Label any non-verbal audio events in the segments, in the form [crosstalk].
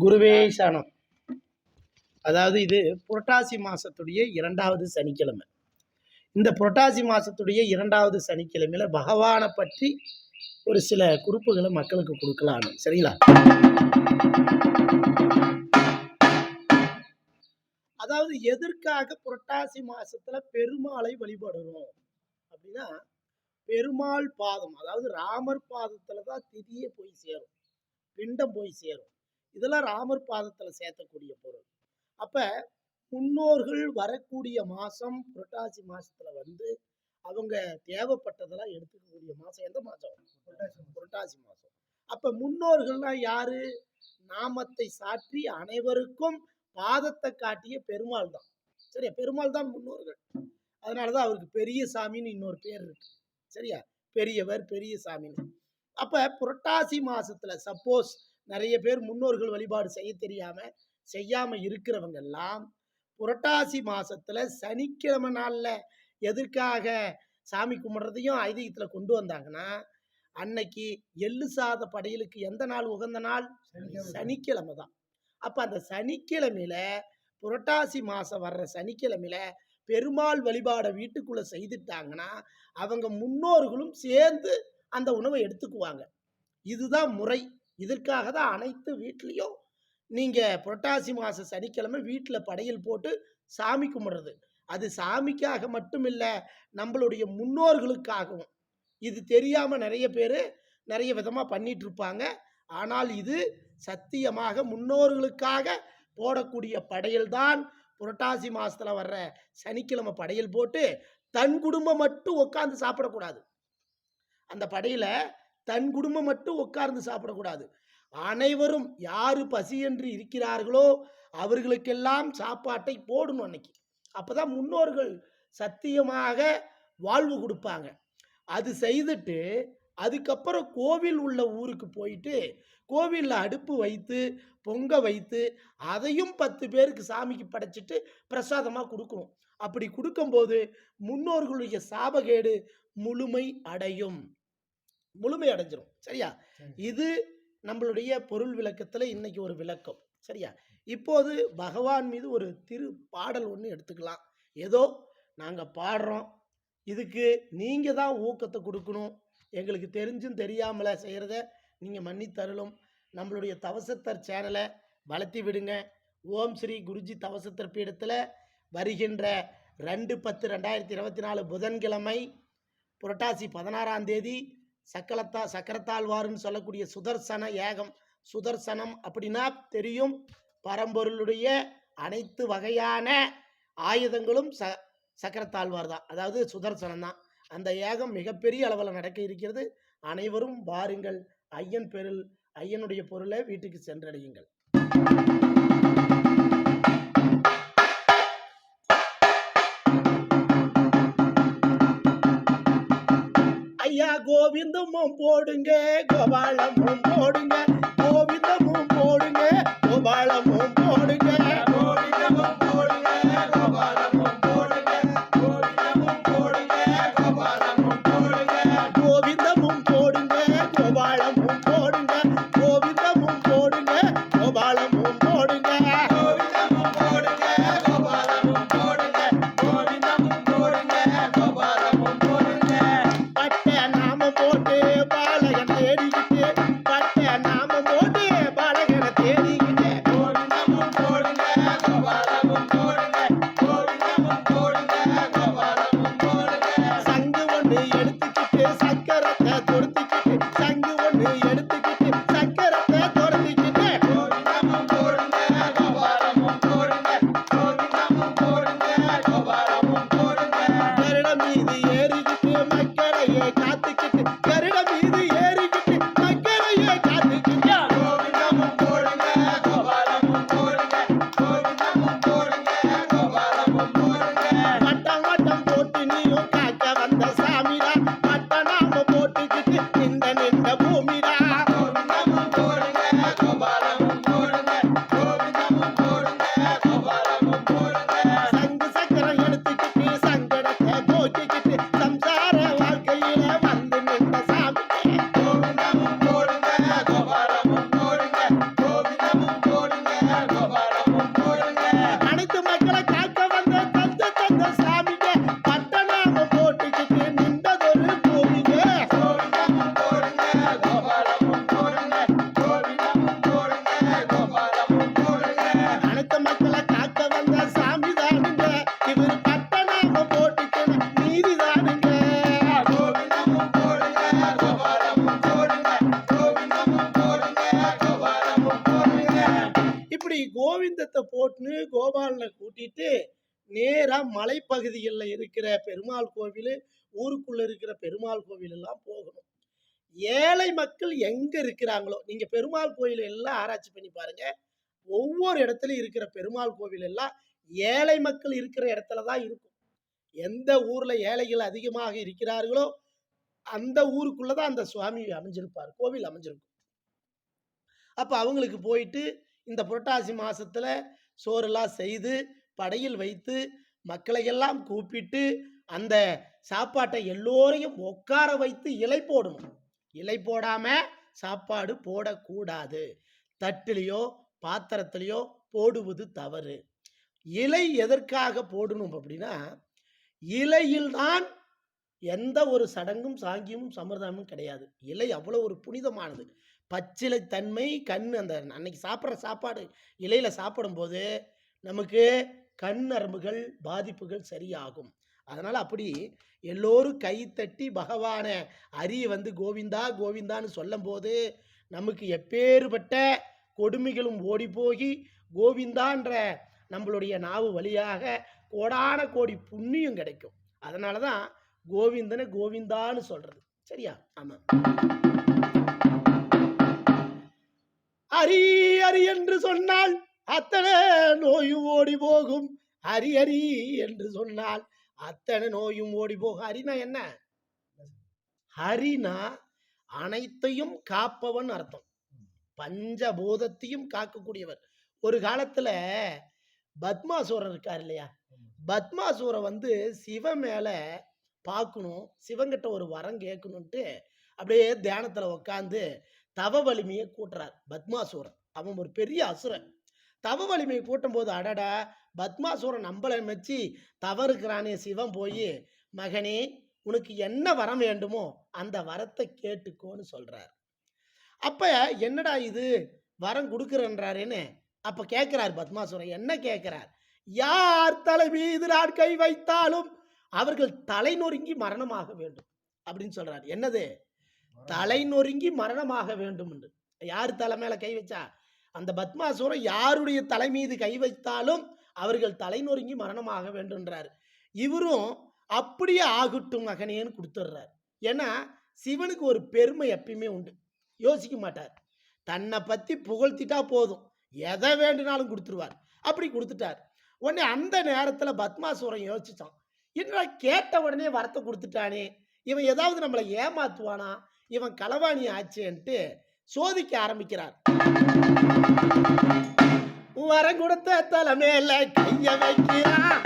குருவே சனம் அதாவது இது புரட்டாசி மாசத்துடைய இரண்டாவது சனிக்கிழமை. இந்த புரட்டாசி மாசத்துடைய இரண்டாவது சனிக்கிழமையில பகவானை பற்றி ஒரு சில குறிப்புகளை மக்களுக்கு கொடுக்கலான்னு. சரிங்களா? அதாவது எதற்காக புரட்டாசி மாசத்துல பெருமாளை வழிபடுறோம்? அப்படின்னா பெருமாள் பாதம் அதாவது ராமர் பாதத்துல தான் திதியே போய் சேரும். பிண்டம் போய் சேரும். இதெல்லாம் ராமர் பாதத்தில் சேர்த்தக்கூடிய பொருள். அப்போ முன்னோர்கள் வரக்கூடிய மாதம் புரட்டாசி மாதத்தில் வந்து அவங்க தேவைப்பட்டதெல்லாம் எடுத்துக்கக்கூடிய மாதம் எந்த மாதம் புரட்டாசி புரட்டாசி மாதம் அப்போ முன்னோர்கள்னா யாரு? நாமத்தை சாற்றி அனைவருக்கும் பாதத்தை காட்டிய பெருமாள் தான். சரியா? பெருமாள் தான் முன்னோர்கள். அதனால தான் அவருக்கு பெரிய சாமின்னு இன்னொரு பேர் இருக்கு. சரியா? பெரியவர் பெரிய சாமின்னு அப்போ புரட்டாசி மாசத்துல சப்போஸ் நிறைய பேர் முன்னோர்கள் வழிபாடு செய்ய தெரியாம செய்யாம இருக்கிறவங்க எல்லாம் புரட்டாசி மாசத்துல சனிக்கிழமை நாள்ல எதற்காக சாமி கும்பிட்றதையும் ஐதீகத்துல கொண்டு வந்தாங்கன்னா அன்னைக்கு எள்ளு சாத படையலுக்கு எந்த நாள் உகந்த நாள்? சனிக்கிழமை. தான். அப்ப அந்த சனிக்கிழமையில புரட்டாசி மாசம் வர்ற சனிக்கிழமையில பெருமாள் வழிபாடை வீட்டுக்குள்ள செய்துட்டாங்கன்னா அவங்க முன்னோர்களும் சேர்ந்து அந்த உணவை எடுத்துக்குவாங்க. இதுதான் முறை. இதற்காக தான் அனைத்து வீட்லேயும் நீங்கள் புரட்டாசி மாதம் சனிக்கிழமை வீட்டில் படையல் போட்டு சாமி கும்பிட்றது. அது சாமிக்காக மட்டும் இல்லை நம்மளுடைய முன்னோர்களுக்காகவும். இது தெரியாமல் நிறைய பேர் நிறைய விதமாக பண்ணிட்டு இருப்பாங்க ஆனால் இது சத்தியமாக முன்னோர்களுக்காக போடக்கூடிய படையல் தான் புரட்டாசி மாதத்தில் வர்ற சனிக்கிழமை படையல் போட்டு தன் குடும்பம் மட்டும் உட்காந்து சாப்பிடக்கூடாது. அந்த படையலை தன் குடும்பம் மட்டும் உட்கார்ந்து சாப்பிடக்கூடாது. அனைவரும் யாரு பசியென்று இருக்கிறார்களோ அவர்களுக்கெல்லாம் சாப்பாட்டை போடணும் அன்னைக்கு. அப்போதான் முன்னோர்கள் சத்தியமாக வாழ்வு கொடுப்பாங்க. அது செய்துட்டு அதுக்கப்புறம் கோவில் உள்ள ஊருக்கு போயிட்டு கோவிலில் அடுப்பு வைத்து பொங்க வைத்து அதையும் பத்து பேருக்கு சாமிக்கு படைச்சிட்டு பிரசாதமாக கொடுக்கணும். அப்படி கொடுக்கும்போது முன்னோர்களுடைய சாபகேடு முழுமை அடையும். முழுமை அடைஞ்சிரும் சரியா இது நம்மளுடைய பொருள் விளக்கத்தில் இன்னைக்கு ஒரு விளக்கம். சரியா? இப்போது பகவான் மீது ஒரு திரு பாடல் ஒன்று எடுத்துக்கலாம். ஏதோ நாங்கள் பாடுறோம். இதுக்கு நீங்கள் தான் ஊக்கத்தை கொடுக்கணும். எங்களுக்கு தெரிஞ்சும் தெரியாமல செய்கிறத நீங்கள் மன்னித்தருளும். நம்மளுடைய தவசத்தர் சேனலை வளர்த்தி விடுங்க. ஓம் ஸ்ரீ குருஜி தவசத்தர் பீடத்தில் வருகின்ற ரெண்டு பத்து ரெண்டாயிரத்தி இருபத்தி நாலு புதன்கிழமை புரட்டாசி பதினாறாம் தேதி சக்கலத்தா சக்கரத்தாழ்வாருன்னு சொல்லக்கூடிய சுதர்சன ஏகம் சுதர்சனம் அப்படின்னா தெரியும். பரம்பொருளுடைய அனைத்து வகையான ஆயுதங்களும் ச சக்கரத்தாழ்வார் தான் அதாவது சுதர்சனம் தான். அந்த ஏகம் மிகப்பெரிய அளவில் நடக்க இருக்கிறது. அனைவரும் வாருங்கள். ஐயன் பெருள் ஐயனுடைய பொருளை வீட்டுக்கு சென்றடையுங்கள். ஐயா கோவிந்தமும் போடுங்க கோபாலமும் போடுங்க கோவிந்தமும் போடுங்க கோபாலமும் நேராக மலைப்பகுதிகளில் இருக்கிற பெருமாள் கோவில் ஊருக்குள்ள இருக்கிற பெருமாள் கோவில் எல்லாம் போகணும். ஏழை மக்கள் எங்க இருக்கிறாங்களோ நீங்க பெருமாள் கோயில் எல்லாம் ஆராய்ச்சி பண்ணி பாருங்க. ஒவ்வொரு இடத்துலயும் இருக்கிற பெருமாள் கோவில் எல்லாம் ஏழை மக்கள் இருக்கிற இடத்துல தான் இருக்கும். எந்த ஊர்ல ஏழைகள் அதிகமாக இருக்கிறார்களோ அந்த ஊருக்குள்ள தான் அந்த சுவாமி அமைஞ்சிருப்பார் கோவில் அமைஞ்சிருக்கும். அப்போ அவங்களுக்கு போயிட்டு இந்த புரட்டாசி மாசத்துல சோறெல்லாம் செய்து படையில் வைத்து மக்களையெல்லாம் கூப்பிட்டு அந்த சாப்பாட்டை எல்லோரையும் உட்கார வைத்து இலை போடணும். இலை போடாம சாப்பாடு போடக்கூடாது. தட்டிலையோ பாத்திரத்திலையோ போடுவது தவறு. இலை எதற்காக போடணும் அப்படின்னா இலையில்தான் எந்த ஒரு சடங்கும் சாங்கியமும் சம்பிரதாயமும் கிடையாது. இலை அவ்வளோ ஒரு புனிதமானது. பச்சிலை தன்மை கண் அந்த அன்னைக்கு சாப்பிட்ற சாப்பாடு இலையில சாப்பிடும்போது நமக்கு கண் நரம்புகள் பாதிப்புகள் சரியாகும். அதனால் அப்படி எல்லோரும் கைத்தட்டி பகவான அரிய வந்து கோவிந்தா கோவிந்தான்னு சொல்லும்போது நமக்கு எப்பேறுபட்ட கொடுமைகளும் ஓடி போய் கோவிந்தான்ற நம்மளுடைய நாவு வழியாக கோடான கோடி புண்ணியம் கிடைக்கும். அதனால தான் கோவிந்தனை கோவிந்தான்னு சொல்கிறது சரியா? ஆமாம் அரி அரி என்று சொன்னால் அத்தனை நோயும் ஓடி போகும் ஹரி ஹரி என்று சொன்னால் அத்தனை நோயும் ஓடி போகும். ஹரினா என்ன? ஹரினா அனைத்தையும் காப்பவன் அர்த்தம். பஞ்சபூதத்தையும் காக்கக்கூடியவர். ஒரு காலத்துல பத்மாசூரன் இருக்கார் இல்லையா? பத்மாசூரன் வந்து சிவ மேல பார்க்கணும் சிவங்கிட்ட ஒரு வரம் கேட்கணுன்ட்டு அப்படியே தியானத்துல உட்காந்து தவ வலிமையை கூட்டுறார் பத்மாசூரன் அவன் ஒரு பெரிய அசுரன். தவ வலிமையை கூட்டும் போது அடடா பத்மாசூரன் நம்மளை மெச்சி தவறுக்கிறானே சிவன் போய் மகனே உனக்கு என்ன வரம் வேண்டுமோ அந்த வரத்தை கேட்டுக்கோன்னு சொல்றார். அப்ப என்னடா இது? வரம் கொடுக்குறன்றாருன்னு அப்ப கேட்கிறார் பத்மாசுரன். என்ன கேட்கிறார் யார் தலை மீது நான் கை வைத்தாலும் அவர்கள் தலை நொறுங்கி மரணமாக வேண்டும் அப்படின்னு சொல்றார். என்னது? தலை நொறுங்கி மரணமாக வேண்டும் என்று. யார் தலை மேல கை வச்சா? அந்த பத்மாசுரம் யாருடைய தலை மீது கை வைத்தாலும் அவர்கள் தலை நொறுங்கி மரணமாக வேண்டுன்றார் இவரும் அப்படியே ஆகட்டும் மகனேன்னு கொடுத்துட்றார். ஏன்னா சிவனுக்கு ஒரு பெருமை எப்பயுமே உண்டு. யோசிக்க மாட்டார். தன்னை பற்றி புகழ்த்திட்டா போதும். எதை வேண்டுனாலும் கொடுத்துருவார். அப்படி கொடுத்துட்டார். உடனே அந்த நேரத்தில் பத்மாசுரம் யோசிச்சான். என்னடா கேட்ட உடனே வரத்தை கொடுத்துட்டானே. இவன் ஏதாவது நம்மளை ஏமாத்துவானா? இவன் களவாணி ஆச்சேன்ட்டு சோதிக்க ஆரம்பிக்கிறார். வரம் கொடுத்த தலைமையில கைய வைக்கிறான்.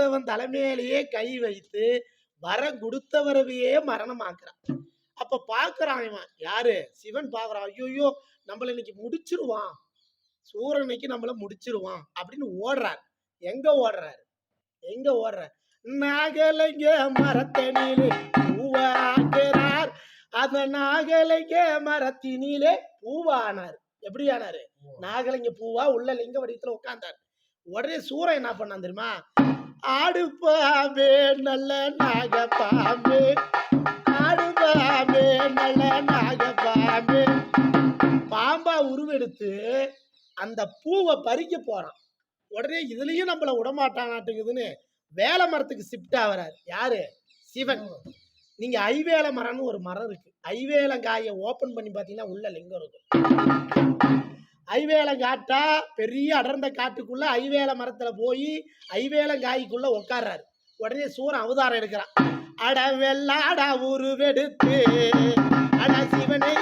கொடுத்தவன் தலைமையிலேயே கை வைத்து வரம் கொடுத்தவரவையே மரணமாக்குறான். அப்ப பாக்குறான் இவன். யாரு? சிவன் பாக்குறான் ஐயோ நம்மள இன்னைக்கு முடிச்சிருவான். சூரன் இன்னைக்கு நம்மள முடிச்சிருவான் அப்படின்னு ஓடுறார். எங்க ஓடுறாரு? எங்க ஓடுறார்? நாகலைங்க மரத்தனிலே பூவாகிறார் அந்த நாகலைங்க மரத்தினிலே பூவானார். எப்படி ஆனாரு நாகலிங்க பூவா உள்ள லிங்க வடிவத்துல உட்கார்ந்தார். உடனே சூரன் என்ன பண்ணான் தெரியுமா? ஆடு பாம்பே நல்ல நாக பாம்பே ஆடு பாம்பே நல்ல நாக பாம்பே பாம்பா உருவெடுத்து அந்த பூவை பறிக்க போறான். உடனே இதுலயும் நம்மள விடமாட்டானாட்டுங்குதுன்னு வேலை மரத்துக்கு ஷிஃப்ட் ஆகிறார். யாரு? சிவன். நீங்க ஐவேல மரம்னு ஒரு மரம் இருக்கு. ஐவேலங்காயை ஓபன் பண்ணி பார்த்தீங்கன்னா உள்ள லிங்கம் இருக்கும். ஐவேலங்காட்டா பெரிய அடர்ந்த காட்டுக்குள்ள ஐவேல மரத்துல போய் ஐவேலங்காய்க்குள்ள உட்கார்றாரு உடனே சூரன் அவதாரம் எடுக்கிறான். அட வெள்ளாடா உருவெடுத்து. அட சிவனை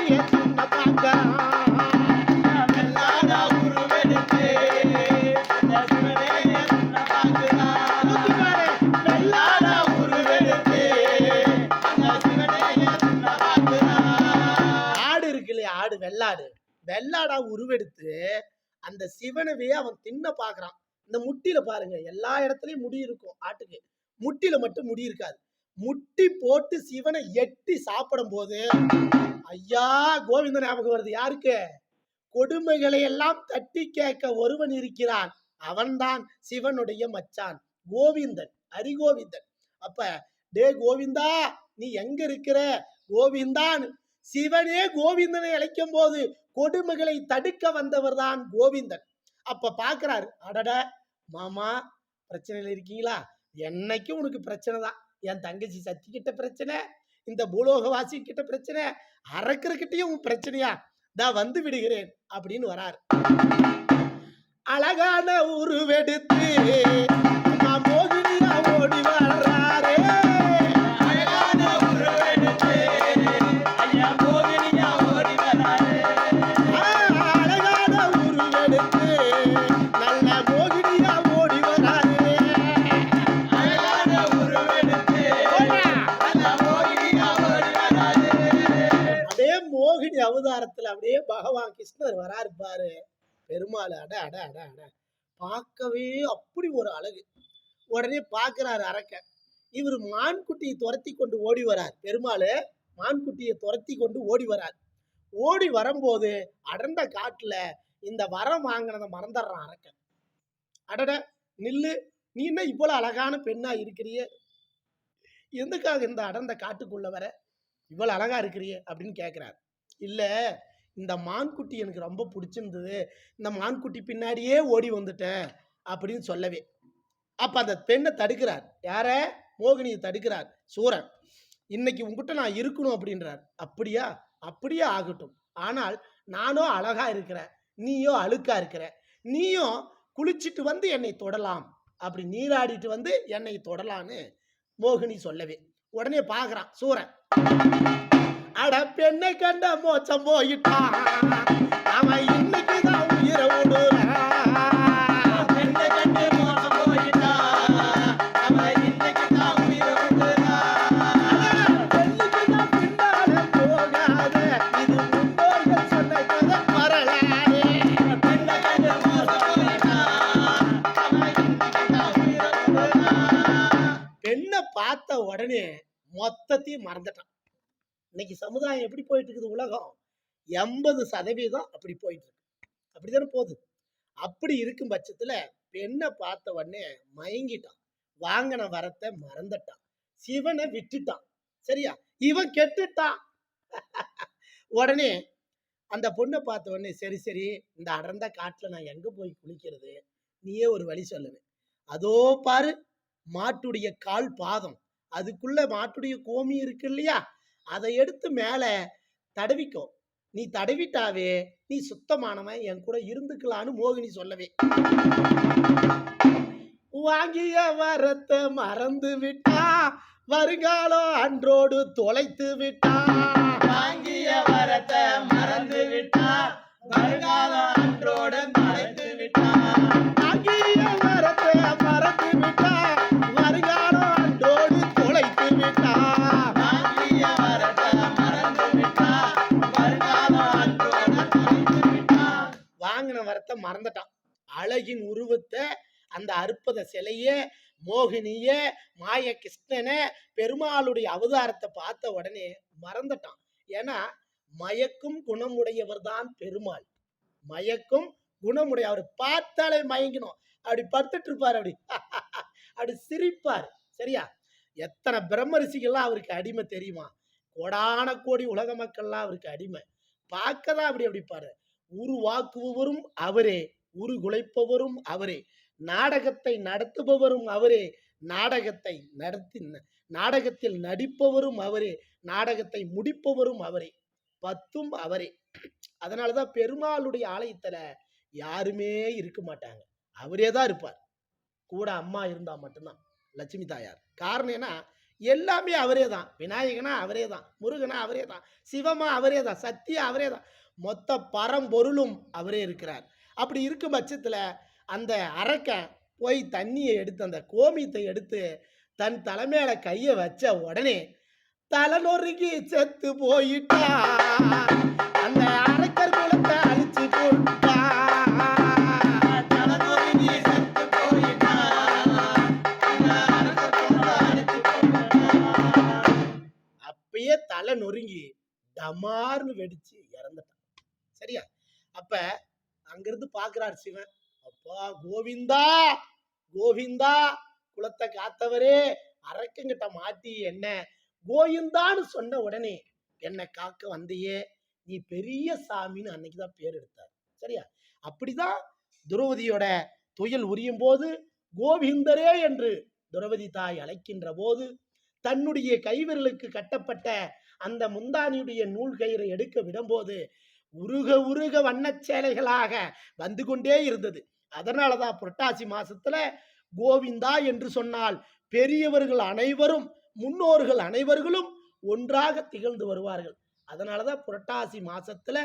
வெள்ளாடா உருவெடுத்து அந்த சிவனவே அவன் தின்ன பாக்குறான். இந்த முட்டியில பாருங்க எல்லா இடத்துலயும் முடி இருக்கும் ஆட்டுக்கு. முட்டியில மட்டும் முடி இருக்காது. முட்டி போட்டு சிவனை எட்டி சாப்பிடும் போது ஐயா கோவிந்த ஞாபகம் வருது யாருக்கு? கொடுமைகளை எல்லாம் தட்டி கேட்க ஒருவன் இருக்கிறான். அவன்தான் சிவனுடைய மச்சான் கோவிந்தன் ஹரிகோவிந்தன். அப்ப டே கோவிந்தா நீ எங்க இருக்கிற? கோவிந்தான் சிவனே கோவிந்தனை அழைக்கும் போது கொடுமைகளை தடுக்க வந்தவர் தான் கோவிந்தன். அப்ப பாக்குறாரு அடட மாமா பிரச்சனையில இருக்கீங்களா? என்னைக்கும் உனக்கு பிரச்சனை தான்? என் தங்கச்சி சத்தி கிட்ட பிரச்சனை இந்த பூலோகவாசி கிட்ட பிரச்சனை அறக்கிறக்கிட்டையும் உன் பிரச்சனையா? நான் வந்து விடுகிறேன் அப்படின்னு வரார். அழகான உருவெடுத்து நான் மோகினியா ஓடிவா பகவான் கிருஷ்ணர் வராரு பாரு. பெருமாள் அட அட அட அட. பார்க்கவே அப்படி ஒரு அழகு. உடனே பார்க்குறாரு அரக்க. இவர் மான்குட்டியை துரத்தி கொண்டு ஓடி வரார். பெருமாள் மான்குட்டியை துரத்தி கொண்டு ஓடி வரார். ஓடி வரும்போது அடர்ந்த காட்டுல இந்த வரம் வாங்கினதை மறந்துடுறான் அரக்கன். அடட நில்லு. நீ என்ன இவ்வளவு அழகான பெண்ணா இருக்கிறியே? எதுக்காக இந்த அடர்ந்த காட்டுக்குள்ள வர? இவ்வளவு அழகா இருக்கிறியே அப்படின்னு கேட்குறாரு இல்லை இந்த மான்குட்டி எனக்கு ரொம்ப பிடிச்சிருந்தது. இந்த மான்குட்டி பின்னாடியே ஓடி வந்துட்டேன் அப்படின்னு சொல்லவே. அப்போ அந்த பெண்ணை தடுக்கிறார். யார? மோகினியை தடுக்கிறார். சூரன். இன்னைக்கு உங்ககிட்ட நான் இருக்கணும் அப்படின்றார். அப்படியா? அப்படியே ஆகட்டும். ஆனால் நானும் அழகா இருக்கிறேன். நீயோ அழுக்கா இருக்கிற நீயும் குளிச்சிட்டு வந்து என்னை தொடலாம். அப்படி நீராடிட்டு வந்து என்னை தொடலான்னு மோகினி சொல்லவே. உடனே பார்க்குறான் சூரன். அட பெண்ணை கண்ட மோச்சம் போயிட்டான் அவன் இன்னைக்கு தான் உயிரை விடுறான் பெண்ணை கண்டு போயிட்டா. அவன் இன்னைக்கு தான் இது பெண்ணை பார்த்த உடனே மொத்தத்தையும் மறந்துட்டான். இன்னைக்கு சமுதாயம் எப்படி போயிட்டு இருக்குது உலகம்? எண்பது சதவீதம் அப்படி போயிட்டு இருக்கு அப்படிதானே போகுது? அப்படி இருக்கும் பட்சத்துல பெண்ணை பார்த்த உடனே மயங்கிட்டான். வாங்கின வரத்தை மறந்துட்டான். சிவனை விட்டுட்டான். சரியா? இவன் கெட்டுட்டான். [laughs] உடனே அந்த பொண்ணை பார்த்த உடனே சரி சரி இந்த அடர்ந்த காட்டுல நான் எங்க போய் குளிக்கிறது? நீயே ஒரு வழி சொல்லுவேன் அதோ பாரு மாட்டுடைய கால் பாதம். அதுக்குள்ள மாட்டுடைய கோமி இருக்கு இல்லையா? அதை எடுத்து மேலே தடவிக்கோ. நீ தடவிட்டாவே நீ சுத்தமானவன் என் கூட இருந்துக்கலான்னு மோகினி சொல்லவே. வாங்கிய வரத்தை மறந்து விட்டா வருங்காலம் அன்றோடு தொலைத்து விட்டா. வாங்கிய வரத்தை மறந்து விட்டா வருங்காலம் அன்றோடு வாங்கின மறந்துட்டான். அழகின் உருவத்தை அந்த அற்புத சிலைய மோகினிய மாய கிருஷ்ணனை பெருமாளுடைய அவதாரத்தை பார்த்த உடனே மறந்துட்டான். ஏன்னா மயக்கும் குணமுடையவர் தான் பெருமாள். மயக்கும் குணமுடைய அவர் பார்த்தாலே மயங்கினோம். அப்படி படுத்துட்டு இருப்பார் அப்படி. [laughs] அப்படி சிரிப்பார். சரியா? எத்தனை பிரம்ம ரிஷிகள்லாம் அவருக்கு அடிமை தெரியுமா? கோடான கோடி உலக மக்கள்லாம் அவருக்கு அடிமை. பார்க்க தான் அப்படி அப்படி பாரு உருவாக்குபவரும் அவரே உருகுலைப்பவரும் அவரே. நாடகத்தை நடத்துபவரும் அவரே நாடகத்தை நடத்தி நாடகத்தில் நடிப்பவரும் அவரே நாடகத்தை முடிப்பவரும் அவரே. பத்தும் அவரே. அதனால தான் பெருமாளுடைய ஆலயத்துல யாருமே இருக்க மாட்டாங்க. அவரே தான் இருப்பார். கூட அம்மா இருந்தா மட்டும்தான் லட்சுமி தாயார். காரணம் என்ன? எல்லாமே அவரே தான். விநாயகனா அவரே தான். முருகனா அவரே தான். சிவமா அவரே தான். சத்தியா அவரே தான். மொத்த பரம்பொருளும் அவரே இருக்கிறார். அப்படி இருக்கும் பட்சத்தில் அந்த அரக்கன் போய் தண்ணியை எடுத்து அந்த கோமியத்தை எடுத்து தன் தலைமையில கையை வச்ச உடனே தலை நொறுக்கி செத்து போயிட்டா அந்த அரக்கர் குலத்தை அழிச்சு போட்டா அப்பயே தலை நொறுங்கி டமார்னு வெடிச்சு சரியா? அப்ப அங்கிருந்து பாக்குறார் சிவன். அப்பா கோவிந்தா! கோவிந்தா! குலத்தை காத்தவரே! அரக்கங்கிட்ட மாட்டி என்ன? கோவிந்தான்னு சொன்ன உடனே என்னை காக்க வந்தையே. நீ பெரிய சாமின்னு அன்னைக்கு தான் பேர் எடுத்தார். சரியா? அப்படிதான் துரௌபதியோட துயில் உரியும் போது கோவிந்தரே என்று துரவதி தாய் அழைக்கின்ற போது தன்னுடைய கைவிரலுக்கு கட்டப்பட்ட அந்த முந்தானியுடைய நூல் கயிறை எடுக்க விடும்போது உருக உருக வண்ணச் சேலைகளாக வந்து கொண்டே இருந்தது. அதனாலதான் புரட்டாசி மாசத்துல கோவிந்தா என்று சொன்னால் பெரியவர்கள் அனைவரும் முன்னோர்கள் அனைவர்களும் ஒன்றாக திகழ்ந்து வருவார்கள். அதனாலதான் புரட்டாசி மாசத்துல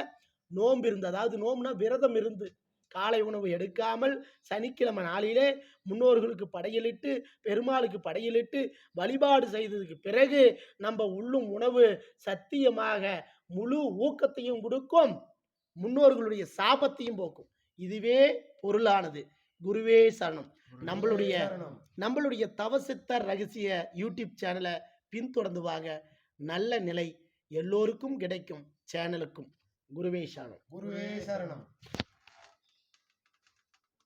நோம்பு இருந்து அதாவது நோம்புனா விரதம் இருந்து காலை உணவு எடுக்காமல் சனிக்கிழமை நாளிலே முன்னோர்களுக்கு படையலிட்டு பெருமாளுக்கு படையலிட்டு வழிபாடு செய்ததுக்கு பிறகு நம்ம உள்ளும் உணவு சத்தியமாக முழு ஊக்கத்தையும் கொடுக்கும். முன்னோர்களுடைய சாபத்தையும் போக்கும். இதுவே பொருளானது. குருவே சரணம். நம்மளுடைய நம்மளுடைய தவசித்தர் ரகசிய யூடியூப் சேனலை பின்தொடர்ந்து வாங்க நல்ல நிலை எல்லோருக்கும் கிடைக்கும் சேனலுக்கும். குருவே சரணம். குருவே சரணம்.